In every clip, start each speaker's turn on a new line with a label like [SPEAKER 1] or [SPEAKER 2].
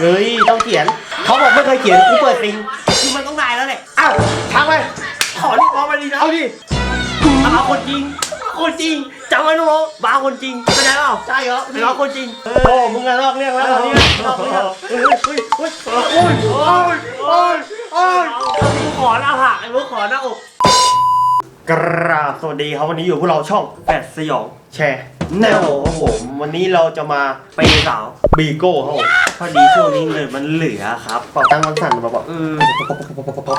[SPEAKER 1] เฮ้ยต้องเขียนเขาบอกไม่เคยเขียนกูเปิดซิงคือมันต้องได้แล้วแหละอ้าวช่างไปขอนี่ขอมาดีนะเอาดิเอาคนจริง คนจริงจำไว้น้องๆบ้าคนจริงเข้าใจเปล่าใช่เหรอเป็นน้องคนจริงโอ้มึงอะลอกเรื่องแล้วตอนนี้ลอกเรื่องเฮ้ยเฮ้ยเฮ้ยโอ้ยโอ้ยโอ้ยโอ้ยมึงขอหน้าผากไอ้มึงขอหน้าอกกราบสวัสดีครับวันนี้อยู่พวกเราช่องแปดสยองแชร์ แนวครับผมวันนี้เราจะมาไปสาวบีโก้ครับผมพอดีช่วงนี้เงินมันเหลือครับเป่าตังค์มันสั่นมาบอก
[SPEAKER 2] อืม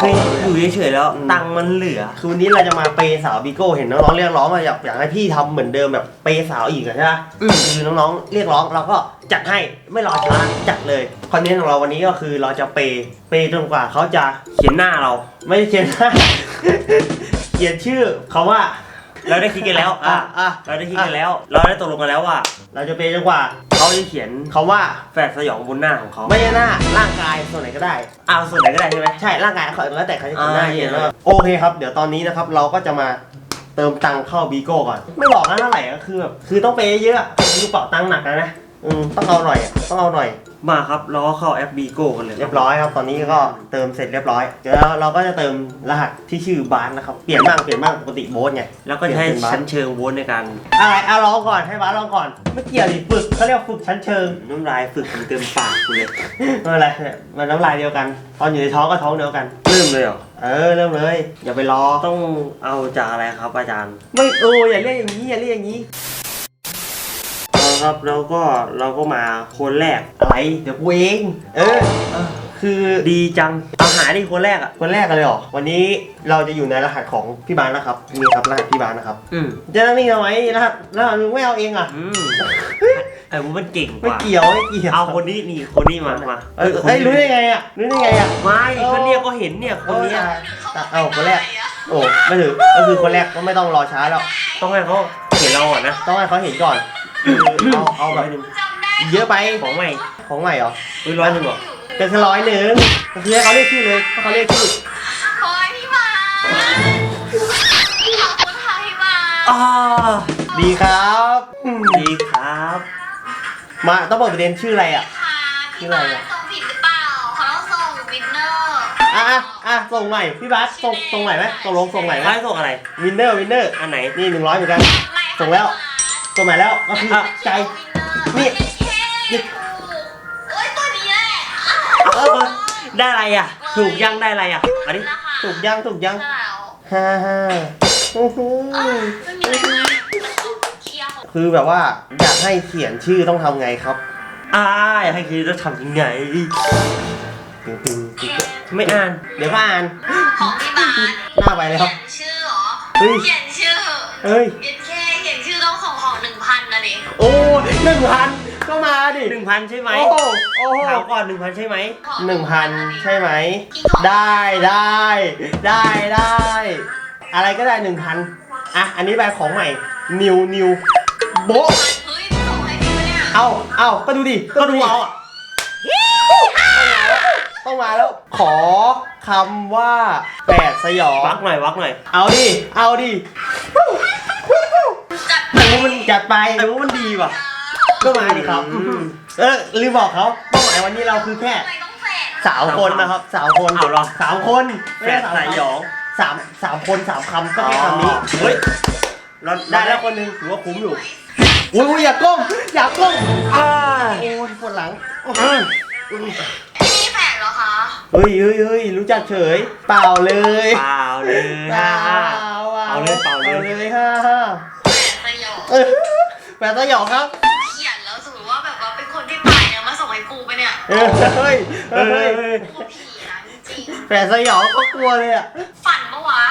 [SPEAKER 2] คืออยู่เฉยๆแล้ว
[SPEAKER 1] อืม
[SPEAKER 2] ตังค์มันเหลือ
[SPEAKER 1] คือวันนี้เราจะมาเปย์สาวบีโก้เห็นน้องๆเรียกร้องมาอยากอยากให้พี่ทำเหมือนเดิมแบบเปย์สาวอีกอะใช่ไหม
[SPEAKER 2] อืม
[SPEAKER 1] คือน้องๆเรียกร้องเราก็จัดให้ไม่รอช้าจัดเลยคอนเทนต์ของเราวันนี้ก็คือเราจะเปย์เปย์จนกว่าเขาจะ
[SPEAKER 2] เขียนหน้าเรา
[SPEAKER 1] ไม่ได้เขียนหน้าเขียนชื่อเขาว่า
[SPEAKER 2] เราได้คิดกันแล้วอะ
[SPEAKER 1] อะ
[SPEAKER 2] เราได้คิดกันแล้ว เราได้ตกลงกันแล้วว่า
[SPEAKER 1] เราจะเปย์จนกว่า
[SPEAKER 2] เขาจะเขียน
[SPEAKER 1] เขาว่า
[SPEAKER 2] แฝดสยองบนหน้าของเขา
[SPEAKER 1] ไม่ใช่หน้าร่างกายส่วนไหนก็ได้
[SPEAKER 2] เอาส่วนไหนก็ได้ใช่ไหม
[SPEAKER 1] ใช่ร่างกายเขาแล้วแต่เขาจะเขียนหน้า
[SPEAKER 2] อ่า
[SPEAKER 1] เขียน
[SPEAKER 2] เห็น
[SPEAKER 1] ว่าโอเคครับ เดี๋ยวตอนนี้นะครับเราก็จะมาเติมตังค์เข้าบีโก้ก่อน ไม่บอกนะเท่าไหร่ก็คือแบบคือต้องเปย์เยอะคือกระเป๋าตังค์หนักนะนะอืมต้องเอาหน่อยอะต้องเอาหน่อย
[SPEAKER 2] มาครับเราก็เข้าแอปบีโก้กันเลย
[SPEAKER 1] เรียบร้อยครับตอนนี้ก็เติมเสร็จเรียบร้อยเดี๋ยวเราก็จะเติมรหัสที่ชื่อบาสนะครับเปลี่ยนบ้างเปลี่ยนบ้างปกติโบ๊ทไง
[SPEAKER 2] แล้วก็ใช้
[SPEAKER 1] เปลี่ยนเป็นบาส
[SPEAKER 2] ชั้นเชิงวนในการ
[SPEAKER 1] อะไรอะลองก่อนให้บาสลองก่อนไม่เกี่ยวดิฝึกเขาเรียกว่าฝึกชั้นเชิง
[SPEAKER 2] น้ำลายฝึกถึงเต็มปากกูเลย
[SPEAKER 1] ไม่เป็นไรเนี่ยมันน้ำลายเดียวกัน ตอนอยู่ในท้องก็ท้องเดียวกัน
[SPEAKER 2] เริ่มเลยเหรอ
[SPEAKER 1] เออเริ่มเลย อย่าไปรอ
[SPEAKER 2] ต้องเอาจากอะไรครับอาจารย์
[SPEAKER 1] ไม่เอออย่าเรียกอย่างนี้อย่าเรียกอย่างนี้
[SPEAKER 2] เอาครับ แล้วก็เราก็มาคนแรก
[SPEAKER 1] อะไรเดี๋ยวกูเองเออเออคือ
[SPEAKER 2] ดีจังเอาหาดิคนแรกอะ
[SPEAKER 1] คนแรกกันเลยเหรอวันนี้เราจะอยู่ในรหัสของพี่บานนะครับนี่ครับรหัสพี่บานนะครับ
[SPEAKER 2] อืม
[SPEAKER 1] จะนั่งนี่ทำไมรหัสรหัสมึงไม่เอาเองอะ
[SPEAKER 2] อืมไอ้กูมันเก่งก
[SPEAKER 1] ไม่
[SPEAKER 2] ว่า
[SPEAKER 1] เกี่ยวไม่เกี่ยว
[SPEAKER 2] เอาคนนี้นี่คนนี้มามา
[SPEAKER 1] เออเอ้ยรู้ได้ไงอะรู้ได้ไงอะ
[SPEAKER 2] ไม่
[SPEAKER 1] เออ
[SPEAKER 2] คนเนี้ยก็เห็นเนี่ยคนเนี้ย
[SPEAKER 1] เอ้าคนแรก โอ้ไม่ถือก็คือคนแรกก็ไม่ต้องรอช้าแล้ว
[SPEAKER 2] ต้องให้เขาเห็นเราอะนะ
[SPEAKER 1] ต้องให้เขาเห็นก่อนคือ เอาเอาแบบเยอะไป
[SPEAKER 2] ของใหม่
[SPEAKER 1] ของใหม่เหรอ
[SPEAKER 2] อุ้ยร้อยหนึ่งเหรอ
[SPEAKER 1] เป็นแค่ร้อยหนึ่งก็คือให้เขาเรียกชื่อเลยให้เขาเรียกชื่อ
[SPEAKER 3] โอ้ยพี่หมาขอบคุณค่ะพี่หมา
[SPEAKER 2] อ่า
[SPEAKER 1] ดีครับอืม
[SPEAKER 2] ดีครับ
[SPEAKER 1] มาต้องเปิดประเด็นชื่ออะไรอะ
[SPEAKER 3] ค่ะพี่หมาส่งผิดหรือเปล่าเขาต้องส่งวินเนอร์
[SPEAKER 1] อะอะอะส่งใหม่พี่บาสส่งส่งใหม่ไหมส่งลงส่งใหม่ไหม
[SPEAKER 2] ใครส่งอะไร
[SPEAKER 1] วินเนอร์วินเนอร์
[SPEAKER 2] อันไหน
[SPEAKER 1] นี่หนึ่งร้อยเหมือนกัน
[SPEAKER 3] ไม่
[SPEAKER 1] ส่งแล้ว ส่งใหม่แล้วก็คือใจนี่
[SPEAKER 3] นี่ โอ้ยตัวนี้แหละ
[SPEAKER 2] เออได้อะไรอะ ถูกยังได้อะไรอะอันนี้
[SPEAKER 1] ถูกยังถูกยัง
[SPEAKER 3] ใช่แล้ว
[SPEAKER 1] ฮ่าฮ่าอื้อหื
[SPEAKER 3] เอ
[SPEAKER 1] อ
[SPEAKER 3] อไม่มีอะไรมากเคลียร์ของ
[SPEAKER 1] คือแบบว่าอยากให้เขียนชื่อต้องทำไงครับ
[SPEAKER 2] อ่าอยากให้คิดจะทำยังไง
[SPEAKER 1] ตึงตึงตึง
[SPEAKER 2] ไม่อ่าน
[SPEAKER 1] เดี๋ยวก็อ่าน
[SPEAKER 3] ของพี่บาส
[SPEAKER 1] หน้าไปเลยครับ
[SPEAKER 3] เขียนชื่อเหรอ
[SPEAKER 1] เฮ้ย
[SPEAKER 3] เขียนชื่อ
[SPEAKER 1] เอ้ย
[SPEAKER 3] เขียนแค่เขียน นึ่งพัน
[SPEAKER 1] ก็มาดิ
[SPEAKER 2] หนึ่งพันใช่ไหม
[SPEAKER 1] โอ้โหโอ้โห
[SPEAKER 2] ถามก่อนหนึ่งพันใช่ไหม
[SPEAKER 1] หนึ่งพันใช่ไหม ได้ได้ได้ได้ อะไรก็ได้หนึ่งพันอะ อันนี้แบบของใหม่ นิวนิวโบะ
[SPEAKER 3] เฮ้ยส่งให้พี่ปะเนี่ย
[SPEAKER 1] เอาเอาก็ดูดิ
[SPEAKER 2] ก็ดูเอาอะ
[SPEAKER 1] ต้องมาแล้ว ขอคำว่าแปดสยอง
[SPEAKER 2] วักหน่อยวักหน่อย
[SPEAKER 1] เอาดิ เอาดิ
[SPEAKER 3] จัด
[SPEAKER 1] แต่ว่ามันจัดไป
[SPEAKER 2] แต่ว่ามันดีว่ะ
[SPEAKER 1] ก็มาดิครับ
[SPEAKER 2] อืม
[SPEAKER 1] เออลืมบอกเขาเป้าหมายวันนี้เราคือแค่
[SPEAKER 3] ทำไมต้องแฝด
[SPEAKER 1] สาวคนนะครับสาวคน
[SPEAKER 2] เอาเหรอ
[SPEAKER 1] สามคน
[SPEAKER 2] แฝดสายหยอง
[SPEAKER 1] สามสามคนสามคำก็แค่คำนี้
[SPEAKER 2] เฮ้ยเรา
[SPEAKER 1] ได้แล้วคนหนึงถือว่าคุ้มอยู่อุ้ยอุ้ยอย่าก้มอย่าก้ม
[SPEAKER 2] อ่า
[SPEAKER 1] โอ้ยปวดหลัง
[SPEAKER 2] อืม
[SPEAKER 3] พี่นี่แฝดเหรอคะ
[SPEAKER 1] เฮ้ยเฮ้ยเฮ้ยรู้จักเฉย เปล่าเลย
[SPEAKER 2] เปล่าเลย
[SPEAKER 1] เป
[SPEAKER 2] ฮ่า
[SPEAKER 1] ล่า
[SPEAKER 2] ฮ่าเอาเลยเปล่าเลย
[SPEAKER 1] เลยฮ่าฮ่า
[SPEAKER 3] แฝดสยอง
[SPEAKER 1] เออแปดสยองครับ
[SPEAKER 3] เนี่ยเอ
[SPEAKER 1] อเฮ้ย
[SPEAKER 2] เฮ้
[SPEAKER 1] เฮ้ย
[SPEAKER 2] ยเฮ้ย
[SPEAKER 3] กูผีนะจริง
[SPEAKER 1] แปดสยองเขากลัวเลยอะ
[SPEAKER 3] ๆฝันปะวะ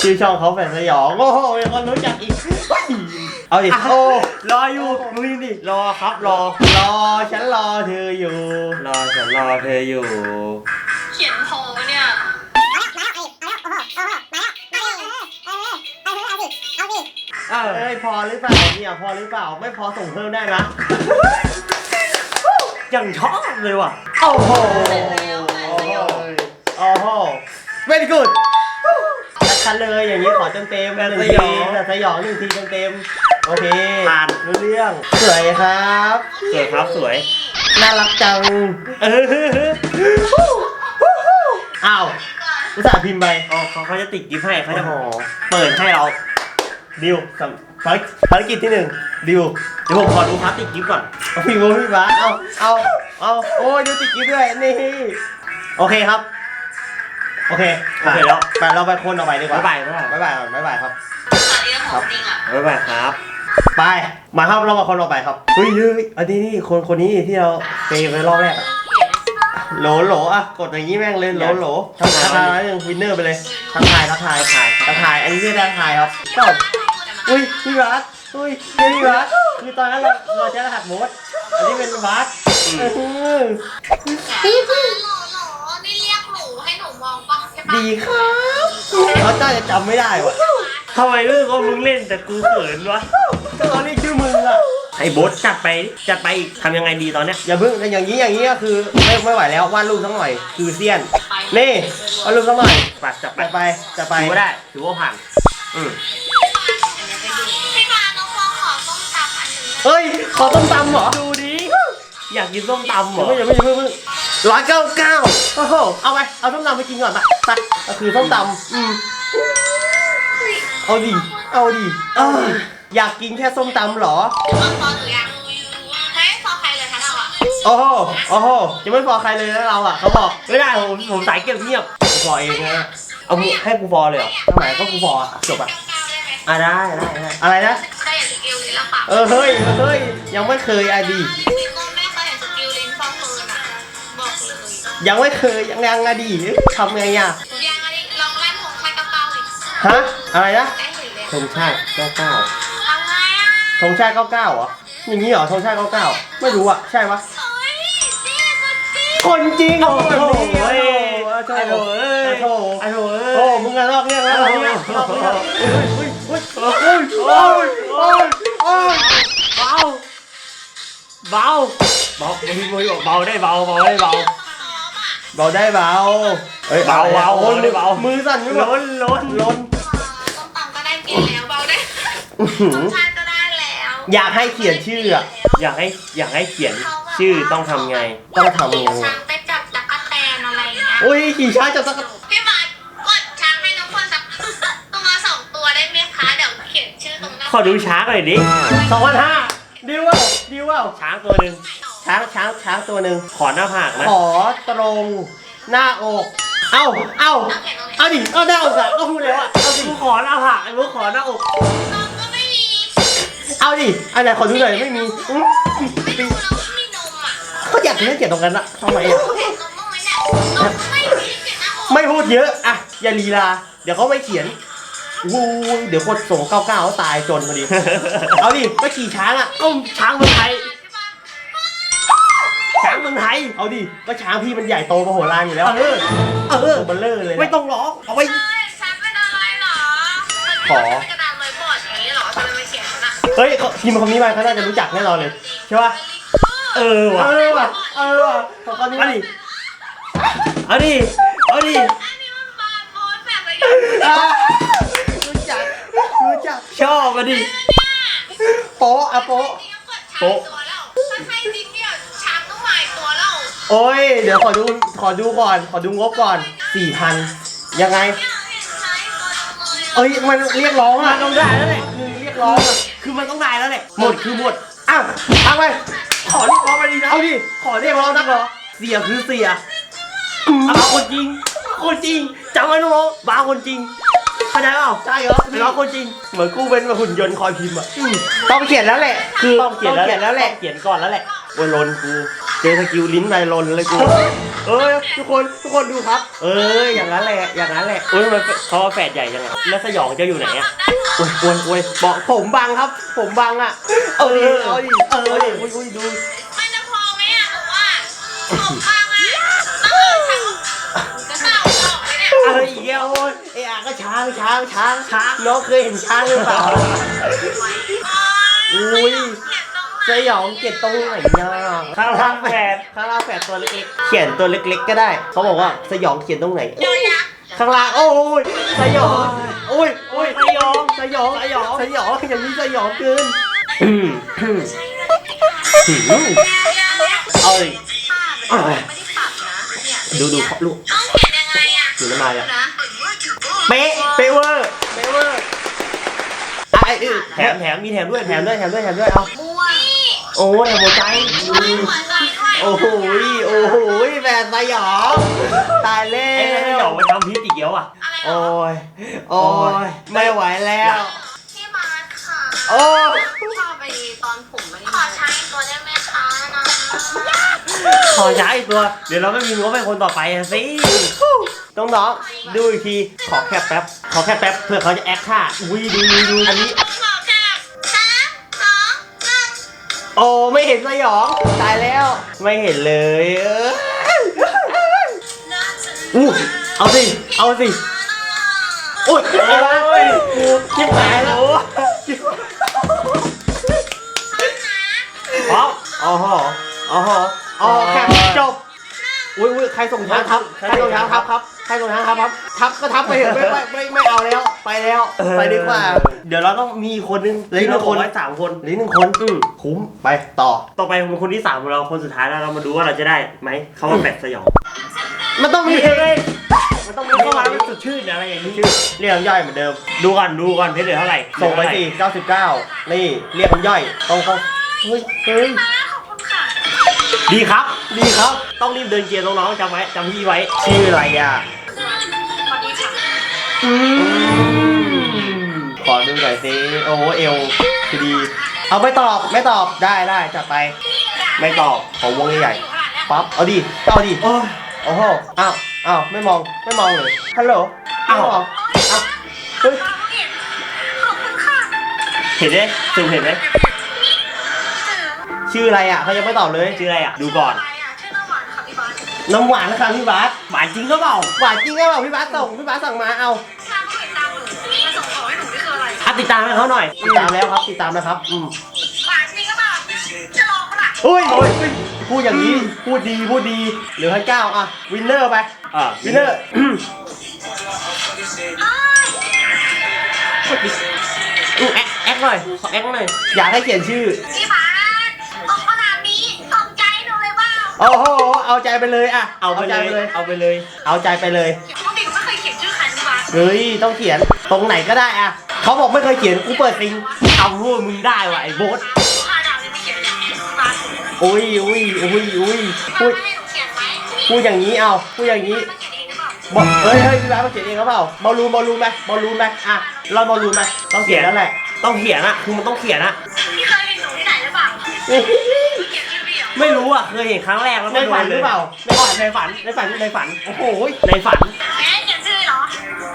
[SPEAKER 1] ชื่อช่องเขาแปดสยองโอ้โหมีคนรู้จักอีกเฮ้ยเอาดิ
[SPEAKER 2] อะ
[SPEAKER 1] โอ้
[SPEAKER 2] รออยู่มึงนี่ดิรอครับรอ
[SPEAKER 1] รอฉันรอเธออยู่
[SPEAKER 2] รอฉันรอเธออยู่
[SPEAKER 3] เขียนโพปะเนี่ย
[SPEAKER 2] เออ
[SPEAKER 1] เอ้ยพอหรือเปล่าเนี่ยพอหรือเปล่าไม่พอส่งเพิ่มได้นะ
[SPEAKER 2] ยังชอบเลยว่ะ
[SPEAKER 1] โอ้โห
[SPEAKER 3] เสร็จแล้วแฝดสยอง
[SPEAKER 1] โอ้โห very good จัดคันเลยอย่างนี้ขอเต็มเต็มๆ
[SPEAKER 2] แบบ
[SPEAKER 1] หนึ่ง
[SPEAKER 2] ส
[SPEAKER 1] ที
[SPEAKER 2] ยอง
[SPEAKER 1] แบบสยองหนึ่งทีเต็มเต็มๆโอเค
[SPEAKER 2] ผ่าน
[SPEAKER 1] รู้เรื่อง สวยครับ
[SPEAKER 2] สวยครับสวย
[SPEAKER 1] คน่ารักจัง
[SPEAKER 2] เออ
[SPEAKER 1] อ้าวอุตส่าห์พิมพ์ไป
[SPEAKER 2] อ๋อเขาเขาจะติดกิฟต์ให้เขาจะ
[SPEAKER 1] โอ้โห
[SPEAKER 2] เปิดให้เรา
[SPEAKER 1] ดิวสำภารภารกิจที่หนึ่งดิว
[SPEAKER 2] เดี๋ยวผมขอดูพาร์ตติดกิฟต์ก่อน
[SPEAKER 1] เอาพี่โมพี่บาสเอาเอาเอาโอ้ยดูติดกิ๊บด้วยนี่โอเคครับ โอเค
[SPEAKER 2] โอเคแล้ว
[SPEAKER 1] ไปเราไปคนออกไปดีกว่า
[SPEAKER 2] บ๊ายบายบ๊ายบาย
[SPEAKER 1] บ๊ายบายก่อนบ๊ายบายครับ
[SPEAKER 3] ตอนนี้ของจริงอะ
[SPEAKER 2] บ๊ายบายครับ
[SPEAKER 1] ไปมาครับเรามาคนออกไปครับเฮ้ยเฮ้ยอันนี้นี่คนคนนี้ที่เราเปย์ไปรอบแรกอะโหลโหลอะกดอย่างนี้แม่งเลยโหลโหลทักทายทักทายหนึ่งวินเนอร์ไปเลยทักทายทักทายทักทายทักทายอันนี้คือทักทายครับก็อุ้ยพี่บาส อุ้ยเฮ้ยพี่บาสคือตอนนั้นเราเราใช้รหัสโมดอันนี้เป็นบาสเออ
[SPEAKER 3] พี่มาหล่อหล่อนี่เรียกหนูให้หนูมองป่ะใช่ปะ
[SPEAKER 1] ดีครับเขาน่าจะจำไม่ได้วะ
[SPEAKER 2] ทำไมรู้สึกว่ามึงเล่นแต่กูเขินวะ
[SPEAKER 1] ก็ตอนนี้ชื่อมึงอะ
[SPEAKER 2] ไอ้โบสจัดไปจัดไปอีกทำยังไงดีตอนเนี้ย
[SPEAKER 1] อย่าเพิ่งอย่างนี้อย่างนี้ก็คือไม่ไม่ไหวแล้ววาดรูปสักหน่อย คือเซียนนี่วาดรูปสักหน่อย
[SPEAKER 2] ปัดจับไป
[SPEAKER 1] จะไปจะไป
[SPEAKER 2] ถือว่าได้ถือว่าผ่านอืม
[SPEAKER 1] เฮ้ย ขอต้มตำเหรอ
[SPEAKER 2] ดูดิอยากกินส้มตำเหร
[SPEAKER 1] อย่า
[SPEAKER 2] อ
[SPEAKER 1] เพิ่งอย่าเพิ่งอย่าเพิ่งร้อยเก้าเก้าโอ้โหเอาไปเอาส้มตำไปกินก่อนไปไปก็คือส้มตำอืมเอาดิเอาดิเอาดิอยากกินแค่ส้มตำเหรอ
[SPEAKER 3] เอาซอสหรือยังไม่ซอสใครเลยคะเราอะ
[SPEAKER 1] โอ้โหโอ้โหยังไม่พอใครเลยนะเราอะเขาบอก
[SPEAKER 2] ไม่ได้ผมผมสายเก็บเงียบ
[SPEAKER 1] กูพอเองนะ
[SPEAKER 2] เอามึงให้กูฟอลเลยเหรอ
[SPEAKER 1] ทำไมก็กูพออะจบอะ
[SPEAKER 3] เก้าเก้าได้ไหม
[SPEAKER 2] อะได้ได้ได้
[SPEAKER 1] อะไรนะ
[SPEAKER 3] เคยเห็นสกิลลิ้นหรือเปล่า
[SPEAKER 1] เออเฮ้ยเฮ้ยยังไม่เคยอะดี
[SPEAKER 3] พี่โก้ไม่เคยเห็นสกิลลิ้นฟองเฟิร์นอะ บอกเลย
[SPEAKER 1] ยังไม่เคยยังยังอะดีทำไงอะ
[SPEAKER 3] ยังอันนี้ลองเล่นของใครกระเป๋าอีก
[SPEAKER 1] ฮะอะไรนะ
[SPEAKER 3] ได้เห็นเลย
[SPEAKER 1] ธงชาติเก้าเก้า
[SPEAKER 3] ทำไงอะ
[SPEAKER 1] ธงชาติเก้าเก้าเหรออย่างนี้เหรอธงชาติเก้าเก้าไม่รู้อะใช่ปะ
[SPEAKER 3] เฮ้ยนี่คนจริง
[SPEAKER 1] คนจริง
[SPEAKER 2] โอ้โห
[SPEAKER 1] โอ้
[SPEAKER 2] เอ้ย
[SPEAKER 1] โห
[SPEAKER 2] ไอ้โถเอ้ย
[SPEAKER 1] โอ้โห
[SPEAKER 2] ไอ้โถเอ้ย
[SPEAKER 1] โอ้โหมึงอะลอกเรียกแล้วลอกเรียกลอกเรียกอุ้ยอุ้ยอุ้ยโอ้ยโอ้ยโอ้ย
[SPEAKER 2] เบา เบา เบาพี่มวยบอกเบาได้เบาเบาได้เบา
[SPEAKER 1] เบาได้เบาอ้ย
[SPEAKER 2] เบาเบา
[SPEAKER 1] โอ้ย
[SPEAKER 2] ได้เบา
[SPEAKER 1] มือสั่นอยู่
[SPEAKER 2] ล้นล้น
[SPEAKER 1] ล้น
[SPEAKER 3] ส้มตำก็ได้กินแล้วเบาได้
[SPEAKER 1] อื้อหือ
[SPEAKER 3] รสชาติก็ได้แล้ว
[SPEAKER 1] อยากให้เขียนชื่ออะ
[SPEAKER 2] อยากให้อยากให้เขียนชื่อต้องทำไง
[SPEAKER 1] ต้องทำยังไง
[SPEAKER 3] ช้างไปจับตะกั่แตนอะไรอย่างเงี้ย
[SPEAKER 1] อุ้ยขี่ช้าจะสัก
[SPEAKER 3] พี่ ขอ
[SPEAKER 2] ดูช้างหน่อยดิ
[SPEAKER 1] สองพันห้าดิวเว่าดิวเว่า
[SPEAKER 2] ช้างตัวหนึ่ง
[SPEAKER 1] ช้างช้างช้างตัวหนึ่ง
[SPEAKER 2] ขอหน้าผากนะ
[SPEAKER 1] ขอตรงหน้าอก เอ้าเอ้า
[SPEAKER 3] เอาเขียนตรงนี้
[SPEAKER 1] เอาดิเอาหน้าอกอะก็พูดแล้วอะเอาดิ
[SPEAKER 2] กูขอหน้าผากไอ้กูขอหน้าอก
[SPEAKER 3] น้องก็ไม่มี
[SPEAKER 1] เอาดิอันไหนขอดูหน่อยไม่มีอื้อ
[SPEAKER 3] ไม่รู้แล้วว่ามีนมอะ
[SPEAKER 1] เขาอยากให้เขียนตรงนั้นอะทำไมอะ
[SPEAKER 3] เห็นนมบ้างไหมเนี่ยนมไม่มีเขียนหน้าอก
[SPEAKER 1] ไม่พูดเยอะอะอย่าลีลา เดี๋ยวเขาไม่เขียน วู้ยเดี๋ยวคนส่งเก้าเก้าเขาตายจนพอดี เอาดิไปขี่ช้างอะ
[SPEAKER 2] ก็ช้างเมืองไทย
[SPEAKER 3] ใช่ปะ
[SPEAKER 2] ช้างเมืองไทย
[SPEAKER 1] เอาดิก็ช้างพี่มันใหญ่โตมโหฬารอยู่แล้ว
[SPEAKER 2] เออ
[SPEAKER 1] เออเบลเลอร์เลยนะ
[SPEAKER 2] ไม่ต้องร้องเอาไป
[SPEAKER 3] เอ้ยช้างเป็นอะไรเหรอ
[SPEAKER 1] ขอ
[SPEAKER 3] เป็นกระดานไว้บอร์ดอย่างนี้เหรอทำไมไม่เขียนน่ะ
[SPEAKER 1] เฮ้ยเขาทีมคนนี้มาเขาน่าจะรู้จักแน่นอนเลยใช่ปะ
[SPEAKER 2] เออว่ะ
[SPEAKER 1] เออว่ะเออว่ะของคนนี้
[SPEAKER 2] เอาดิเอาดิเอาดิ
[SPEAKER 3] อันนี้มันบาร์โบสแบบอะไรอย่างเงี้ย
[SPEAKER 1] อ่ารู้จักรู้จัก
[SPEAKER 2] ชอบมาดิ
[SPEAKER 1] โป๊ะอะโป๊ะ
[SPEAKER 3] นี่ก็กดช้างตัวแล้วถ้าใช่จริงเนี่ยช้างต้องมาอีกตัวแล้ว
[SPEAKER 1] โอ้ย เดี๋ยวขอดู ขอดูก่อน ขอดูงบก่อนสี่พันยังไง
[SPEAKER 3] เนี่ยเห็นใช้ตัวเลยอะ
[SPEAKER 1] เอ้ย มันเรียกร้อง
[SPEAKER 2] มั
[SPEAKER 1] อะ
[SPEAKER 2] นต้องได้แล้วแหละ
[SPEAKER 1] คือเรียกร้องอะ
[SPEAKER 2] คือมันต้องได้แล้วแหละ
[SPEAKER 1] หมดคือหมด อ้าวเอาไป
[SPEAKER 2] ขอเรียกร้องมาดีนะ
[SPEAKER 1] เอาดิ ขอเรียกร้องนักเหรอ เสียคือเสีย
[SPEAKER 2] เอาคนจริง คนจริงจำไว้น้องๆบาคนจริง เข้าใจเปล่า
[SPEAKER 1] ใช่เหรอ
[SPEAKER 2] เป็นว่าคนจริง
[SPEAKER 1] เหมือนกูเป็นหุ่นยนต์คอยพิมพ์อะอืมต้องเขียนแล้วแหละ
[SPEAKER 2] คือ
[SPEAKER 1] ต้องเขียนแล้ว
[SPEAKER 2] เขียน
[SPEAKER 1] แล้วแหละ
[SPEAKER 2] เขียนก่อนแล้วแหละ
[SPEAKER 1] โอ้ยลนกูเจอสกิลลิ้นไปลนเลยกูเอ้ยทุกคนทุกคนดูครับ เอ้ยอย่างนั้นแหละอย่างนั้นแหละ
[SPEAKER 2] เอ้ยมันเขาว่าแฝดใหญ่ยังไงแล้วสยองจะอยู่ไหนอะ
[SPEAKER 1] โอ้ยโอ้ยโอ้ยบอกผมบังครับ ผมบังอะเอาดิเอาดิเออดิอุ้ยอุ้ยดู ก็ช้างช้างช้างช้างน้องเคยเห็นช้างหรือเปล่าอุ้ยสยองเก็บตรงไหนเนี่ย
[SPEAKER 2] ข้างล่างแฝด
[SPEAKER 1] ข้างล่างแฝดตัวเล็กๆเขียนตัวเล็ก ๆ ก็ได้ เขาบอกว่าสยองเขียนตรงไหน
[SPEAKER 3] ดูยักษ์
[SPEAKER 1] ข้างล่างโอ้ยสยองโอ้ย
[SPEAKER 2] โอ้
[SPEAKER 1] โอ้
[SPEAKER 2] ย
[SPEAKER 1] ย
[SPEAKER 2] สยอง
[SPEAKER 1] สยอง
[SPEAKER 2] สยอง
[SPEAKER 1] สยองอย่างนี้สยองเกิน
[SPEAKER 2] อืม
[SPEAKER 3] ใช่เลยเอา
[SPEAKER 1] เอาเลย
[SPEAKER 3] ภาพมันไม่ได้ปรับนะเนี่ย
[SPEAKER 1] ดูดูลูก
[SPEAKER 3] ต้องเขียนยังไงอะ
[SPEAKER 1] ดูน้ำลายอะ
[SPEAKER 3] นะ
[SPEAKER 1] เป๊ะ เป๊ะเวอร์เป๊ะเวอร์ไอ้เอ้ยแถมแถมมีแถมด้วยแถมด้วยแถมด้วยแถมด้วยเอา
[SPEAKER 3] ม่วง
[SPEAKER 1] โอ้แถมหัวใจ
[SPEAKER 3] ไม่หัวใจด้วย
[SPEAKER 1] โอ้โหยโอ้โหยแฟนสยองตายแล้
[SPEAKER 2] ไอ้นั่น
[SPEAKER 1] ว
[SPEAKER 2] เดี๋ยวมาทำพริกอีกเดียวอะ
[SPEAKER 3] อะไรเหร
[SPEAKER 1] โอ้
[SPEAKER 3] อย
[SPEAKER 1] โอ้ยไม่ไหวแล้ว
[SPEAKER 3] พี่มาร์คค่ะ
[SPEAKER 1] โอ้ย
[SPEAKER 3] ชอบไปตอนผมมันขอใช้ตัวได้ไหมคะนะ
[SPEAKER 1] ขอย้ายอีกตัว เดี๋ยวเราไม่มีงบให้คนต่อไปอะสิต้องน้องๆดูอีกที ขอแคบแป๊บ ขอแคบแป๊บเพื่อเขาจะแอคท่าอุ้ยดูดูดูอันนี้
[SPEAKER 3] ผมขอแค่สามสองหนึ่ง
[SPEAKER 1] โอ้ไม่เห็นสยองตายแล้ว ไม่เห็นเลยเอออู้เอาสิ เอาสิ อุ้ยไอ้บ้าเอ้ยชิบหายแล้ว
[SPEAKER 2] พร้อม
[SPEAKER 1] อ๋อฮะอ๋ อฮะอ๋อแคบจบ อุ้ยอุ้ยใครส่งช้างทับ ใครส่งช้างทับครับ ใครส่งช้างทับครับ ทับก็ทับไปเถอะไม่ไม่ไม่ไม่เอาแล้ว ไปแล้ว ไปดีกว่า
[SPEAKER 2] เดี๋ยวเราต้องมีคนนึง
[SPEAKER 1] เหลืออีกหนึ่งคน
[SPEAKER 2] ไว้สามคน
[SPEAKER 1] เหลืออกหนึ่งคน
[SPEAKER 2] อืม
[SPEAKER 1] คุ้ม ไปต่อ
[SPEAKER 2] ต่อไปเป็นคนที่สามของเรา คนสุดท้ายแล้ว เรามาดูว่าเราจะได้ไหม เขาว่าแปดสยอง
[SPEAKER 1] มันต้องมีเองมันต้องมี
[SPEAKER 2] เข้า
[SPEAKER 1] เข้า
[SPEAKER 2] มา
[SPEAKER 1] มา
[SPEAKER 2] เป็นสุดชื่นอะไรอย่างนี้
[SPEAKER 1] ชื่อเรียกน้ำย่อยเหมือนเดิม
[SPEAKER 2] ดูก่อนดูก่อนเพชรเหลือเท่าไหร่
[SPEAKER 1] ส่งไป
[SPEAKER 2] เหลือ
[SPEAKER 1] สิ
[SPEAKER 2] เท่าหร่
[SPEAKER 1] 99นี่เรียกน้ำย่อยต้องต้องเฮ้ยเฮ้ย
[SPEAKER 3] ขอบคุณค่ะ
[SPEAKER 2] ดีครับ ดีครับ ต้องรีบเดินเกียร์น้องๆจำไว้จำพี่ไว้
[SPEAKER 1] ชื่ออะไรอะ
[SPEAKER 3] สวัสดีค่ะ
[SPEAKER 1] อืมขอดูหน่อยสิโอ้โหเอวคือดี เอาไม่ตอบไม่ตอบได้ได้จัดไป ไม่ตอบของวงใหญ่ๆปั๊บเอาดิเอาดิ
[SPEAKER 2] โอ้ย
[SPEAKER 1] โอ้โหอ้าวอ้าวไม่มองไม่มองเลยฮัลโหลอ้าวอ้าวเฮ้ย
[SPEAKER 3] ขอบคุณค่ะ
[SPEAKER 2] เห็นไหมซูมเห็นไหม
[SPEAKER 1] ชื่ออะไรอะเขายังไม่ตอบเลย
[SPEAKER 2] ชื่ออะไรอะ ดูก่อน
[SPEAKER 3] อะไรอะชื่อน้ำหวานค่ะพี่บาส
[SPEAKER 1] น้ำหวานนะครับพี่บาส
[SPEAKER 2] หวานจริงก็เปล่า
[SPEAKER 1] หวานจริงหรือเปล่าพี่บาสส่งพี่บาสสั่งมาเอา
[SPEAKER 3] ถ้าเขาติดตามหนูมาส่งของให้หนูนี่คืออะไร
[SPEAKER 2] อะติดตามให้เขาหน่อย
[SPEAKER 1] ติดตามแล้วครับติดตามแล้วครับอืม
[SPEAKER 3] หวานจริงก็เปล่าจะลองปะล่ะ
[SPEAKER 1] อุ้ยโอ้ยพูดอย่างนี้พูดดีพูดดีเหลือพันเก้าอะวินเนอร์ไป
[SPEAKER 2] อะ
[SPEAKER 1] วินเนอร์
[SPEAKER 3] เอ้ย
[SPEAKER 1] แอคแอคหน่อยขอแอคหน่อยอยากให้เขียนชื่อ โอ้โห เอาใจไปเลยอะ
[SPEAKER 2] เอาไป
[SPEAKER 1] ใจ
[SPEAKER 2] เลย เอาไปเลย
[SPEAKER 1] เอาใจไปเลย
[SPEAKER 3] ปกติหนูไม่เคยเขียนชื่อใครพี่บาส
[SPEAKER 1] เฮ้ย ต้องเขียน ตรงไหนก็ได้อะเขาบอกไม่เคยเขียน กูเปิดซิง
[SPEAKER 2] เอาพวกมึงได้ว่ะไอ้โบ๊ท
[SPEAKER 3] ห้าดาวยังไม่เขียนเลยพี่บาส
[SPEAKER 1] อุ้ยอุ้ยอุ้ยอุ้ย
[SPEAKER 3] พี่
[SPEAKER 1] พูด
[SPEAKER 3] บาสให้หนูเขียนไหม
[SPEAKER 1] พูดอย่างนี้เอา พูดอย่างนี้
[SPEAKER 3] มาเขียนเองหรือเปล่า
[SPEAKER 1] บอกเฮ้ยเฮ้ยพี่บาสมาเขียนเองหรือเปล่าบอลลูนบอลลูนไหมบอลลูนไหมอะเราบอลลูนไหมต้องเขียนแล้วแหละ
[SPEAKER 2] ต้องเขียนอะคือมันต้องเขียนอะ
[SPEAKER 3] พี่เคยเห็นหนูที่ไหนหรือเปล่าเขียนชื่อพี่เหรอ
[SPEAKER 2] ไม่รู้อะเคยเห็นครั้งแรกแล้ว
[SPEAKER 1] ใน
[SPEAKER 2] ก็โด
[SPEAKER 1] ฝัน
[SPEAKER 2] น
[SPEAKER 1] ห
[SPEAKER 2] เล
[SPEAKER 1] รื
[SPEAKER 2] ย
[SPEAKER 1] อเปล่า
[SPEAKER 2] ในฝันในฝันในฝันในฝัน
[SPEAKER 1] โอ้โห
[SPEAKER 2] ในฝัน
[SPEAKER 3] แหมเขียนชื่อเหรอ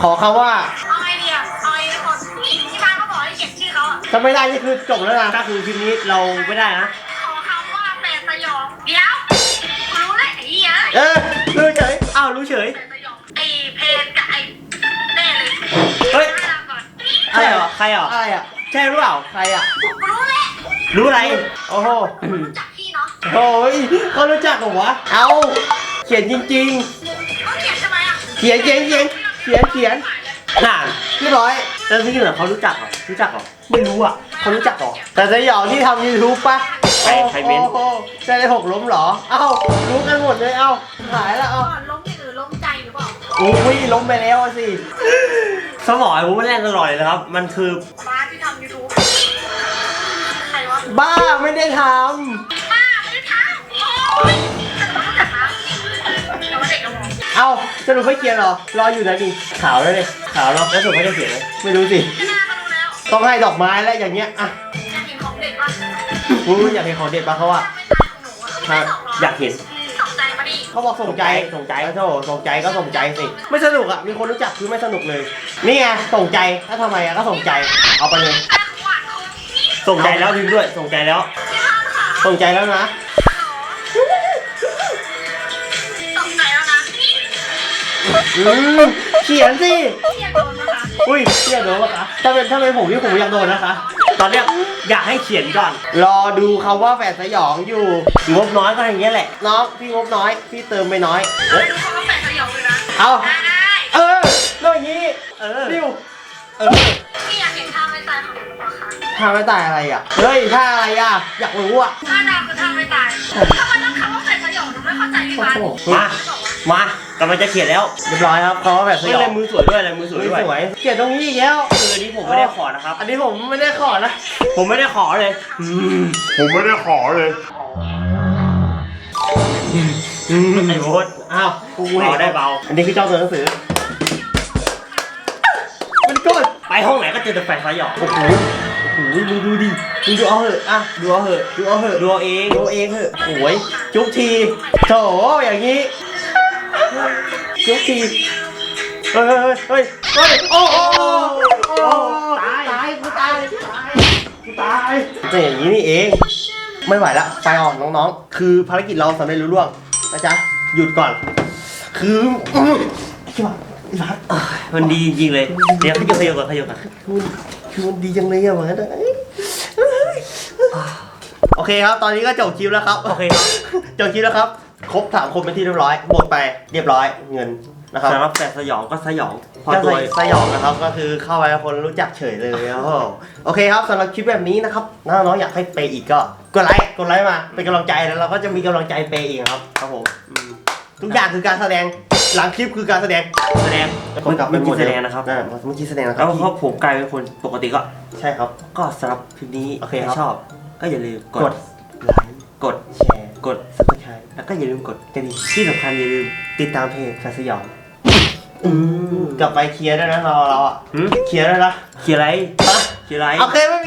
[SPEAKER 1] ขอคำว่า
[SPEAKER 3] เอาไอเดียเอาไอเดียคนนี่ที่บ้านเขาบอกให้เขียนชื่อเขาอะ
[SPEAKER 1] ถ้าไม่ได้นี่คือจบแล้วนะ
[SPEAKER 2] ก็คือคลิปนี้เราไม่ได้นะ
[SPEAKER 3] ขอคำว่าแปดสยองเดี๋ยวกูรู้แล้วไอ้เหี้ย
[SPEAKER 1] เออดูเฉย
[SPEAKER 2] อ้าวรู้เฉย
[SPEAKER 3] แปดสยองไอ้เพนกับไอ้แน่เลย
[SPEAKER 2] เฮ้ย
[SPEAKER 3] ให้เราก่อน
[SPEAKER 2] ใช่เหรอ ใครเหรอ
[SPEAKER 1] อะไรอะ
[SPEAKER 2] ใช่หรือเปล่า
[SPEAKER 1] ใครอะ
[SPEAKER 3] กูรู้แล้ว
[SPEAKER 2] รู้อะไร
[SPEAKER 1] โอ้โห
[SPEAKER 3] รู้จักพี่เนาะ
[SPEAKER 1] โอ้ยเขารู้จักเหรอวะ เอาเขียนจริง
[SPEAKER 3] เขาเขียนใช่ไหมอะ
[SPEAKER 1] ๆ เขียนเขียนเขียนเขียนเขียน
[SPEAKER 2] น่า
[SPEAKER 1] เรียบร้อย
[SPEAKER 2] แล้วที่เหลือเขารู้จักเหรอรู้จักเหรอไม่รู้อะ
[SPEAKER 1] เขารู้จักเหรอแต่สยองที่ทำยูทูบปะ
[SPEAKER 2] ใครใครเม้น
[SPEAKER 1] โอ้โหใจได้หกล้มเหรอ เอ้ารู้กันหมดเลยเอ้าหายแล้วเอ้า
[SPEAKER 3] ก่อนล้มอย่างอื่นล้มใจหรือเปล่า
[SPEAKER 1] อุ้ยล้มไปแล้วอะสิ
[SPEAKER 2] สมองไอ้ผมไม่แล่นตลอดเลยนะครับ มันคือ
[SPEAKER 3] บ้าที่ทำยูทูบใครวะ
[SPEAKER 1] บ้าไม่ได้ท
[SPEAKER 3] เรารู้จักนะแต่ว่าเด็กเราบอกำ
[SPEAKER 1] เอ้าสรุปไม่เขียนเหรอ รออยู่นะดิขาวแล้วเลย
[SPEAKER 2] ขาวเนาะแล้วสุดไม่ได้เขียนไหม
[SPEAKER 1] ไม่รู้สิ
[SPEAKER 3] ไม่น่าก็รู้แล้ว
[SPEAKER 1] ต้องให้ดอกไม้แล้วอย่างเงี้ยอะ
[SPEAKER 3] อยากเห็นของเด็กปะ
[SPEAKER 1] กูอยากเห็นของเด็ดปะเขาว่า
[SPEAKER 3] ไม่ตายของหนูอะไม่ตกหร
[SPEAKER 2] อยากเห็น
[SPEAKER 3] สนใจปะดิ
[SPEAKER 1] เขาบอกส่งใจ
[SPEAKER 2] ส่งใจ
[SPEAKER 1] โอ้โธ่ส่งใจก็ส่งใจสิไม่สนุกอะมีคนรู้จักคือไม่สนุกเลย นี่ไงส่งใจถ้าทำไมอะก็ส่งใจเอาไปเลย
[SPEAKER 3] แต่ของหวานของพี่
[SPEAKER 2] ส่งใจแล้วพิมพ์ด้วย ส่งใจแล้ว
[SPEAKER 3] ที่ห้ามค่ะ
[SPEAKER 1] ส่งใจแล้วนะ อืมเขียนสิ
[SPEAKER 3] พี่อยากโดนนะคะ
[SPEAKER 1] อุ้ยเรียกโดนปะคะ ถ้าเป็นถ้าเป็นผมที่ผมอยากโดนนะคะ
[SPEAKER 2] ตอนเนี้ยอยากให้เขียนก่อน
[SPEAKER 1] รอดูคำว่าแฝดสยองอยู่
[SPEAKER 2] งบน้อยก็อย่างเงี้ยแหละ
[SPEAKER 1] น้องพี่งบน้อย พี่เติมไปน้อย
[SPEAKER 3] เฮ้ยเขาก็แฝงสยองเลยนะ
[SPEAKER 1] เอา
[SPEAKER 3] ได้ได้
[SPEAKER 1] เออเรื่องอย่างนี้
[SPEAKER 2] เออ
[SPEAKER 1] ดิว เออ
[SPEAKER 3] พี่อยากเห็นท่าไม่ตายของหนูหรือเปล่าคะ
[SPEAKER 1] ท่าไม่ตายอะไรอะ เฮ้ยท่าอะไรอะ อยากรู้อะ
[SPEAKER 3] ท่าดาวคือท่าไม่ตายทำไมต้องคำว่าแฝ
[SPEAKER 2] มา มา กำลังจะเขียนแล้ว
[SPEAKER 1] เรียบร้อยครับเขาว่าแบบส
[SPEAKER 2] เฮ้ย
[SPEAKER 1] ยอ
[SPEAKER 2] ลางยมือสวยด้วยลายมือสวย
[SPEAKER 1] ส
[SPEAKER 2] ด้วย
[SPEAKER 1] วยๆเขียนตรงนี้อีกแล้ว
[SPEAKER 2] คืออันนี้ผมไม่ได้ขอนะครับ
[SPEAKER 1] อันนี้ผมไม่ได้ขอนะ
[SPEAKER 2] ผมไม่ได้ขอเลยอืม
[SPEAKER 4] ผมไม่ได้ขอเลย
[SPEAKER 2] ไอ้โบ๊ท
[SPEAKER 1] อ้าวกู
[SPEAKER 2] เบาได้เบา
[SPEAKER 1] อันนี้คือเจ้าตัวหนังสือ มันกด
[SPEAKER 2] ไปห้องไหนก็เจอแต่แฟนสยอง
[SPEAKER 1] โอ้โหโอ้โหมึงดูดิมึงดูเอาเหอะอะดูเอาเหอะดูเอาเหอะ
[SPEAKER 2] ดูเอาเอง
[SPEAKER 1] ดูเอาเองเหอะโอ้ยจุกทีโถอย่างนี้ จุกทีเฮ้ยเฮ้ยเฮ้ยโอ้โหโอ้โหตายตายกูตายกูตายเป็นอย่างนี้นี่เอง ไม่ไหวละไฟออนน้องๆ คือภารกิจเราสำเร็จรุ่ล่วงนะจ๊ะหยุดก่อน คืออื้อพี่บักพี่บัก
[SPEAKER 2] มันดีจริงๆเลย เดี๋ยวขยับขยับก่อนขยับก่อน
[SPEAKER 1] คือมันคือมันดีจังเลยอะหมือนกันโอเคครับ ตอนนี้ก็จบคลิปแล้วครับ
[SPEAKER 2] โอเคครับ
[SPEAKER 1] จบคลิปแล้วครับ ครบถามคนเป็นที่เรียบร้อยหมดไปเรียบร้อยเงินนะครับ
[SPEAKER 2] สำหรับแฟนสยองก็สยองพอ
[SPEAKER 1] ก็
[SPEAKER 2] ตัว
[SPEAKER 1] ใส่สยองนะครับก็คือเข้าไปคนรู้จักเฉยเลยโอ้โหโอเคครับสำหรับคลิปแบบนี้นะครับถ้าน้องอยากให้เปย์อีกก็กดไลค์กดไลค์มาเป็นกำลังใจแล้วเราก็จะมีกำลังใจเปย์อีกครับครับผมอืมทุกอย่างคือการแสดงหลังคลิปคือการแสดง
[SPEAKER 2] แสดง
[SPEAKER 1] คนกลับไป
[SPEAKER 2] มัน
[SPEAKER 1] หม
[SPEAKER 2] กิน
[SPEAKER 1] ด
[SPEAKER 2] แสดงนะครับ
[SPEAKER 1] อ่าเมื่อกี้แสดงนะค
[SPEAKER 2] แล้
[SPEAKER 1] รั
[SPEAKER 2] ว
[SPEAKER 1] บ
[SPEAKER 2] พอผมกลายเป็นคนปกติก็
[SPEAKER 1] ใช่ครับ
[SPEAKER 2] ก็สำหรับคลิปนี้
[SPEAKER 1] โอเคครับ
[SPEAKER 2] ใชอบ ก็อย่าลืมก
[SPEAKER 1] ก
[SPEAKER 2] ด
[SPEAKER 1] ดไลค์
[SPEAKER 2] กด
[SPEAKER 1] แช
[SPEAKER 2] แล้วก็อย่าลืมกด
[SPEAKER 1] กระดิ่ง
[SPEAKER 2] ที่สำคัญอย่าลืม
[SPEAKER 1] ติดตามเพจแฟนสยองอืมกลับไปเคลียร์ด้วยนะเราเราอะ
[SPEAKER 2] หืม
[SPEAKER 1] เคลียร์ด้วยนะ
[SPEAKER 2] เขียนอะไร
[SPEAKER 1] ฮะ
[SPEAKER 2] เขียนอะไร
[SPEAKER 1] โอเคไม่